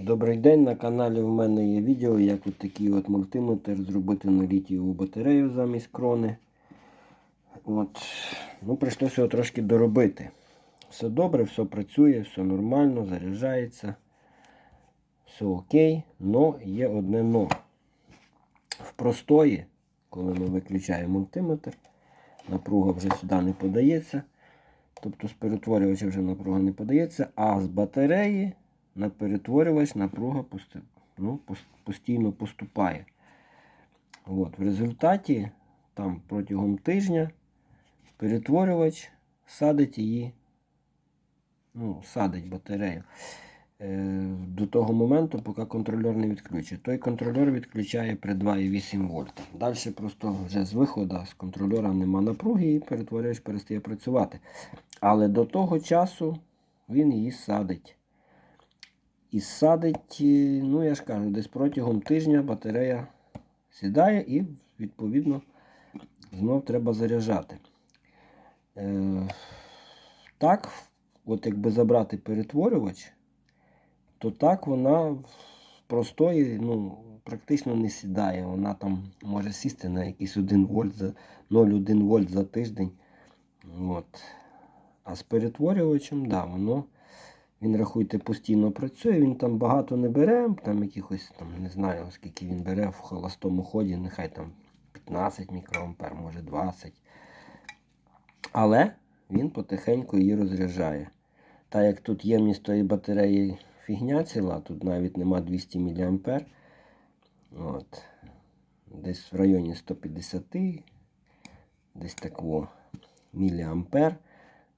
Добрий день, на каналі в мене є відео, як от такий от мультиметр зробити на літієву батарею замість крони. От. Ну, прийшлося його трошки доробити. Все добре, все працює, все нормально, заряджається. Все окей, но є одне но. В простої, коли ми виключаємо мультиметр, напруга вже сюди не подається. Тобто з перетворювача вже напруга не подається, а з батареї на перетворювач напруга ну, постійно поступає. От. В результаті там протягом тижня перетворювач садить її, ну, садить батарею е, до того моменту, поки контролер не відключить. Той контролер відключає при 2,8 вольта. Далі просто вже з виходу з контролера нема напруги і перетворювач перестає працювати. Але до того часу він її садить. І садить, е, ну я ж кажу, десь протягом тижня батарея сідає і, відповідно, знов треба заряджати. Е, так, от якби забрати перетворювач, то так вона простої ну, практично не сідає. Вона там може сісти на якийсь 1 вольт за 0,1 вольт за тиждень. От. А з перетворювачем, да, воно, він, рахуйте, постійно працює, він там багато не бере, там якихось, там, не знаю, скільки він бере в холостому ході, нехай там 15 мікроампер, може 20. Але він потихеньку її розряджає. Та як тут ємність тої батареї фігня ціла, тут навіть нема 200 мА. От. Десь в районі 150, десь такого міліампер.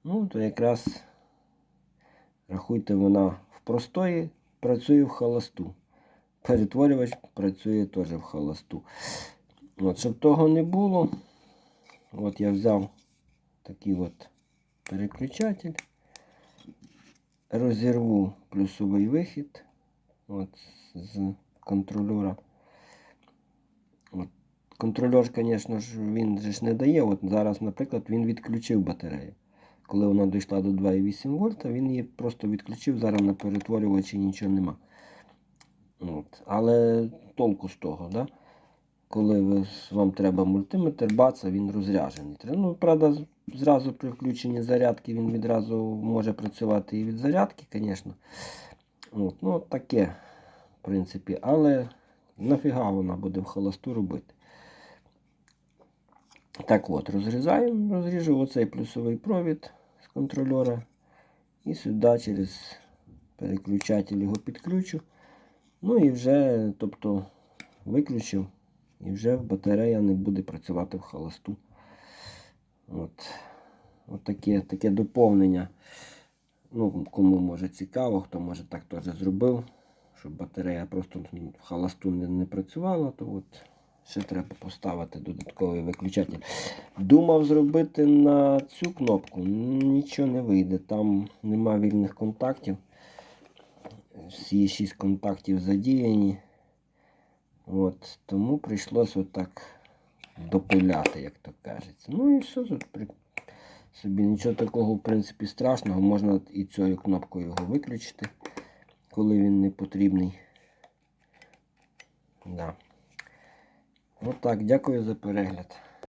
Ну, то якраз рахуйте, вона в простої працює в холосту. Перетворювач працює теж в холосту. От, щоб того не було, от я взяв такий от переключатель, розірву плюсовий вихід от, з контролера. От. Контролер, звісно ж, він же ж не дає. От зараз, наприклад, він відключив батарею. Коли вона дійшла до 2,8 вольта, він її просто відключив, зараз на перетворювачі нічого нема. От. Але толку з того, да? коли ви, вам треба мультиметр, баца, він розряджений. Ну, правда, зразу при включенні зарядки він відразу може працювати і від зарядки, звісно. От, ну, таке, в принципі, але нафіга вона буде в холосту робити. Так от, розрізаємо, розріжу оцей плюсовий провід з контрольора. І сюди через переключатель його підключу. Ну і вже, тобто, виключив, і вже батарея не буде працювати в холосту. От, от таке, таке доповнення. Ну, кому може цікаво, хто може так теж зробив, щоб батарея просто в холосту не, не працювала, то от ще треба поставити додатковий виключатель. Думав зробити на цю кнопку, нічого не вийде. Там нема вільних контактів. Всі 6 контактів задіяні. От, тому прийшлося отак допиляти, як то кажеться. Ну і все тут при... собі нічого такого, в принципі, страшного. Можна і цією кнопкою його виключити, коли він не потрібний. Да. Отак, дякую за перегляд.